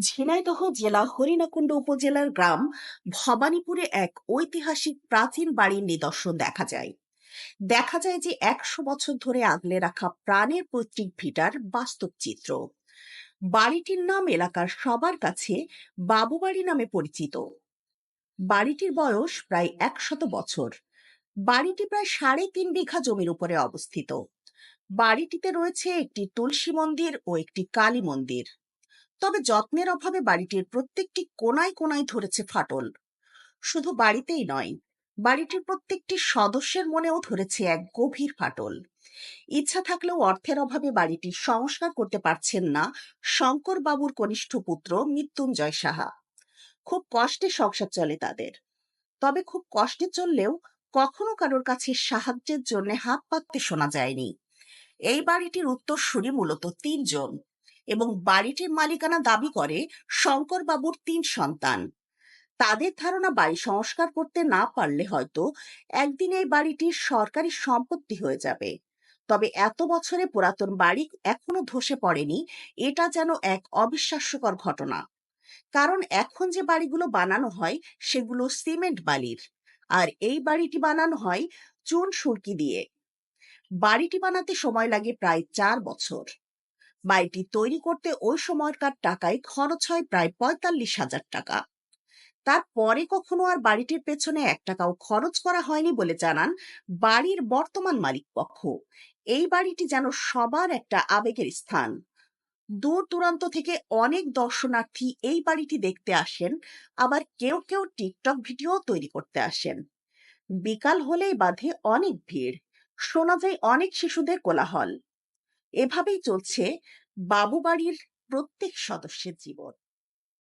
ঝিনাইদহ জেলা হরিণাকুণ্ড উপজেলার গ্রাম ভবানীপুরে এক ঐতিহাসিক প্রাচীন বাড়ির নিদর্শন দেখা যায়। দেখা যায় যে একশো বছর ধরে আগলে রাখা প্রাণের পৈতৃক ভিটার বাস্তব চিত্র। বাড়িটির নাম এলাকার সবার কাছে বাবুবাড়ি নামে পরিচিত। বাড়িটির বয়স প্রায় একশত বছর। বাড়িটি প্রায় সাড়ে তিন বিঘা জমির উপরে অবস্থিত। বাড়িটিতে রয়েছে একটি তুলসী মন্দির ও একটি কালী মন্দির। তবে যত্নের অভাবে বাড়িটির প্রত্যেকটি কোনায় কোনায় ধরেছে ফাটল। শুধু বাড়িতেই নয়, বাড়িটির প্রত্যেকটি সদস্যের মনেও ধরেছে এক গভীর ফাটল। ইচ্ছা থাকলেও অর্থের অভাবে বাড়িটি সংস্কার করতে পারছেন না শঙ্কর বাবুর কনিষ্ঠ পুত্র মৃত্যুঞ্জয় সাহা। খুব কষ্টে সংসার চলে তাদের। তবে খুব কষ্টে চললেও কখনো কারোর কাছে সাহায্যের জন্য হাত পাততে শোনা যায়নি। এই বাড়িটির উত্তরসূরি মূলত তিনজন। এবং বাড়িটির মালিকানা দাবি করে শঙ্করবাবুর তিন সন্তান। তাদের ধারণা বাড়ি সংস্কার করতে না পারলে হয়তো একদিন এই বাড়িটি সরকারি সম্পত্তি হয়ে যাবে। তবে এত বছরে পুরাতন বাড়ি এখনও ধসে পড়েনি, এটা যেন এক অবিশ্বাস্যকর ঘটনা। কারণ এখন যে বাড়িগুলো বানানো হয়, সেগুলো সিমেন্ট বালির। আর এই বাড়িটি বানানো হয় চুন সুরকি দিয়ে। বাড়িটি বানাতে সময় লাগে প্রায় চার বছর। বাড়িটি তৈরি করতে ওই সময়কার টাকায় খরচ হয় প্রায় পঁয়তাল্লিশ হাজার টাকা। তারপরে কখনো আর বাড়িটির পেছনে এক টাকাও খরচ করা হয়নি বলে জানান বাড়ির বর্তমান মালিক পক্ষ এই বাড়িটি যেন সবার একটা আবেগের স্থান। দূর দূরান্ত থেকে অনেক দর্শনার্থী এই বাড়িটি দেখতে আসেন, আবার কেউ কেউ টিকটক ভিডিও তৈরি করতে আসেন। বিকাল হলেই বাঁধে অনেক ভিড়, শোনা যায় অনেক শিশুদের কোলাহল। এভাবেই চলছে বাবু বাড়ির প্রত্যেক সদস্যের জীবন।